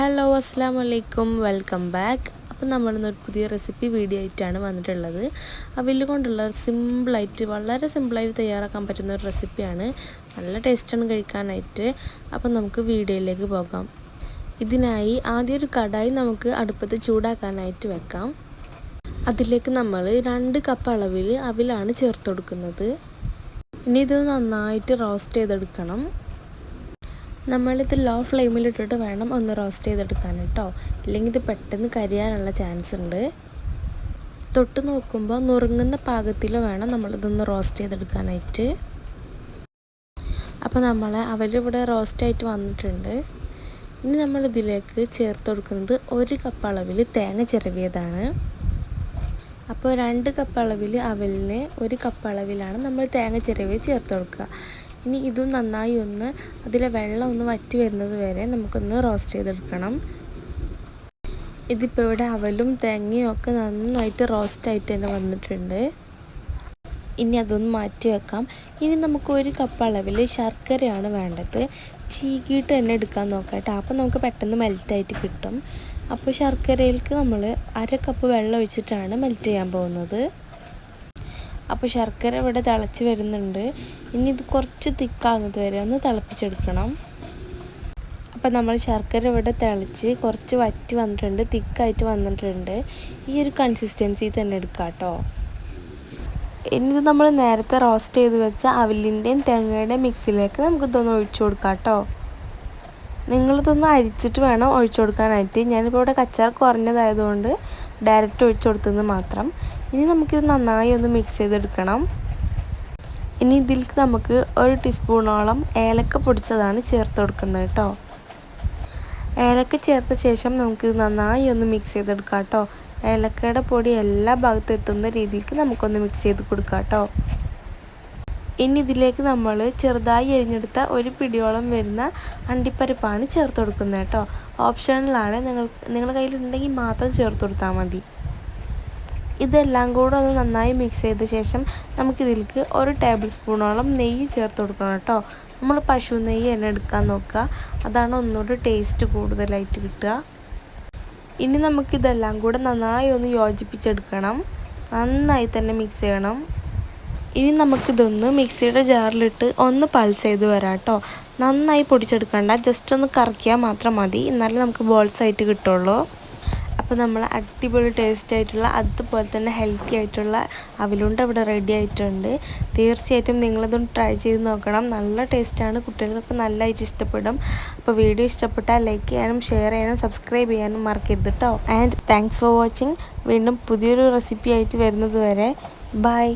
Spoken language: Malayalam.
ഹലോ അസ്സാം വലൈക്കും വെൽക്കം ബാക്ക് അപ്പം നമ്മളിന്നൊരു പുതിയ റെസിപ്പി വീഡിയോ ആയിട്ടാണ് വന്നിട്ടുള്ളത്. അവിൽ കൊണ്ടുള്ള സിമ്പിളായിട്ട് വളരെ സിമ്പിളായിട്ട് തയ്യാറാക്കാൻ പറ്റുന്ന ഒരു റെസിപ്പിയാണ് നല്ല ടേസ്റ്റാണ് കഴിക്കാനായിട്ട്. അപ്പം നമുക്ക് വീഡിയോയിലേക്ക് പോകാം. ഇതിനായി ആദ്യം ഒരു കടായി നമുക്ക് അടുപ്പത്ത് ചൂടാക്കാനായിട്ട് വെക്കാം. അതിലേക്ക് നമ്മൾ രണ്ട് കപ്പ് അളവിൽ അവിലാണ് ചേർത്ത് കൊടുക്കുന്നത്. ഇനി ഇത് നന്നായിട്ട് റോസ്റ്റ് ചെയ്തെടുക്കണം. നമ്മളിത് ലോ ഫ്ലെയിമിലിട്ടിട്ട് വേണം ഒന്ന് റോസ്റ്റ് ചെയ്തെടുക്കാൻ കേട്ടോ ഇല്ലെങ്കിൽ ഇത് പെട്ടെന്ന് കരിയാനുള്ള ചാൻസ് ഉണ്ട്. തൊട്ട് നോക്കുമ്പോൾ നുറുങ്ങുന്ന പാകത്തിൽ വേണം നമ്മളിതൊന്ന് റോസ്റ്റ് ചെയ്തെടുക്കാനായിട്ട്. അപ്പോൾ നമ്മൾ അവരിവിടെ റോസ്റ്റായിട്ട് വന്നിട്ടുണ്ട്. ഇനി നമ്മൾ ഇതിലേക്ക് ചേർത്ത് കൊടുക്കുന്നത് ഒരു കപ്പ് അളവിൽ തേങ്ങ ചിരവിയതാണ്. അപ്പോൾ രണ്ട് കപ്പ് അളവിൽ അവലിന് ഒരു കപ്പ് അളവിലാണ് നമ്മൾ തേങ്ങ ചിരവി ചേർത്ത് കൊടുക്കുക. ഇനി ഇതും നന്നായി ഒന്ന് അതിലെ വെള്ളം ഒന്ന് വറ്റി വരുന്നത് വരെ നമുക്കൊന്ന് റോസ്റ്റ് ചെയ്തെടുക്കണം. ഇതിപ്പോൾ ഇവിടെ അവലും തേങ്ങയും ഒക്കെ നന്നായിട്ട് റോസ്റ്റായിട്ട് തന്നെ വന്നിട്ടുണ്ട്. ഇനി അതൊന്ന് മാറ്റി വെക്കാം. ഇനി നമുക്ക് ഒരു കപ്പ് അളവിൽ ശർക്കരയാണ് വേണ്ടത്. ചീകിയിട്ട് തന്നെ എടുക്കാൻ നോക്കാം അപ്പോൾ നമുക്ക് പെട്ടെന്ന് മെൽറ്റായിട്ട് കിട്ടും. അപ്പോൾ ശർക്കരയിലേക്ക് നമ്മൾ അര കപ്പ് വെള്ളം ഒഴിച്ചിട്ടാണ് മെൽറ്റ് ചെയ്യാൻ പോകുന്നത്. അപ്പോൾ ശർക്കര ഇവിടെ തിളച്ച് വരുന്നുണ്ട്. ഇനി ഇത് കുറച്ച് തിക്കാകുന്നത് വരെ ഒന്ന് തിളപ്പിച്ചെടുക്കണം. അപ്പോൾ നമ്മൾ ശർക്കര ഇവിടെ തിളച്ച് കുറച്ച് വറ്റി വന്നിട്ടുണ്ട് തിക്കായിട്ട് വന്നിട്ടുണ്ട്. ഈ ഒരു കൺസിസ്റ്റൻസി തന്നെ എടുക്കാം കേട്ടോ ഇനി ഇത് നമ്മൾ നേരത്തെ റോസ്റ്റ് ചെയ്ത് വെച്ച അവലിന്റെയും തേങ്ങയുടെയും മിക്സിയിലേക്ക് നമുക്ക് ഇതൊന്ന് ഒഴിച്ചു കൊടുക്കാം കേട്ടോ നിങ്ങളിതൊന്ന് അരിച്ചിട്ട് വേണം ഒഴിച്ചു കൊടുക്കാനായിട്ട്. ഞാനിപ്പോൾ ഇവിടെ കച്ചാർ കുറഞ്ഞതായതുകൊണ്ട് ഡയറക്റ്റ് ഒഴിച്ചു കൊടുത്തത് മാത്രം. ഇനി നമുക്കിത് നന്നായി ഒന്ന് മിക്സ് ചെയ്തെടുക്കണം. ഇനി ഇതിലേക്ക് നമുക്ക് ഒരു ടീസ്പൂണോളം ഏലക്ക പൊടിച്ചതാണ് ചേർത്ത് കൊടുക്കുന്നത് കേട്ടോ ഏലക്ക ചേർത്ത ശേഷം നമുക്കിത് നന്നായി ഒന്ന് മിക്സ് ചെയ്തെടുക്കാം കേട്ടോ ഏലക്കയുടെ പൊടി എല്ലാ ഭാഗത്തും എത്തുന്ന രീതിക്ക് നമുക്കൊന്ന് മിക്സ് ചെയ്ത് കൊടുക്കാം കേട്ടോ ഇനി ഇതിലേക്ക് നമ്മൾ ചെറുതായി എരിഞ്ഞെടുത്ത ഒരു പിടിയോളം വരുന്ന അണ്ടിപ്പരിപ്പാണ് ചേർത്ത് കൊടുക്കുന്നത് കേട്ടോ ഓപ്ഷണലാണ് നിങ്ങൾ നിങ്ങളുടെ കയ്യിലുണ്ടെങ്കിൽ മാത്രം ചേർത്ത് കൊടുത്താൽ മതി. ഇതെല്ലാം കൂടെ ഒന്ന് നന്നായി മിക്സ് ചെയ്ത ശേഷം നമുക്കിതിലേക്ക് ഒരു ടേബിൾ സ്പൂണോളം നെയ്യ് ചേർത്ത് കൊടുക്കണം കേട്ടോ. നമ്മൾ പശു നെയ്യ് തന്നെ എടുക്കാൻ നോക്കുക. അതാണ് ഒന്നുകൂടി ടേസ്റ്റ് കൂടുതലായിട്ട് കിട്ടുക. ഇനി നമുക്കിതെല്ലാം കൂടെ നന്നായി ഒന്ന് യോജിപ്പിച്ചെടുക്കണം. നന്നായി തന്നെ മിക്സ് ചെയ്യണം. ഇനി നമുക്കിതൊന്ന് മിക്സിയുടെ ജാറിലിട്ട് ഒന്ന് പൾസ് ചെയ്ത് വരാം കേട്ടോ. നന്നായി പൊടിച്ചെടുക്കണ്ട. ജസ്റ്റ് ഒന്ന് കറക്കിയാൽ മാത്രം മതി. എന്നാലേ നമുക്ക് ബോൾസ് ആയിട്ട് കിട്ടുള്ളൂ. അപ്പോൾ നമ്മൾ അടിപൊളി ടേസ്റ്റ് ആയിട്ടുള്ള അതുപോലെ തന്നെ ഹെൽത്തി ആയിട്ടുള്ള അവലുണ്ട് ഇവിടെ റെഡി ആയിട്ടുണ്ട്. തീർച്ചയായിട്ടും നിങ്ങളതൊന്ന് ട്രൈ ചെയ്ത് നോക്കണം. നല്ല ടേസ്റ്റാണ് കുട്ടികൾക്കൊക്കെ നല്ലതായിട്ട് ഇഷ്ടപ്പെടും. അപ്പോൾ വീഡിയോ ഇഷ്ടപ്പെട്ടാൽ ലൈക്ക് ചെയ്യാനും ഷെയർ ചെയ്യാനും സബ്സ്ക്രൈബ് ചെയ്യാനും മറക്കരുത് കേട്ടോ ആൻഡ് താങ്ക്സ് ഫോർ വാച്ചിങ് വീണ്ടും പുതിയൊരു റെസിപ്പി ആയിട്ട് വരുന്നത് വരെ. ബൈ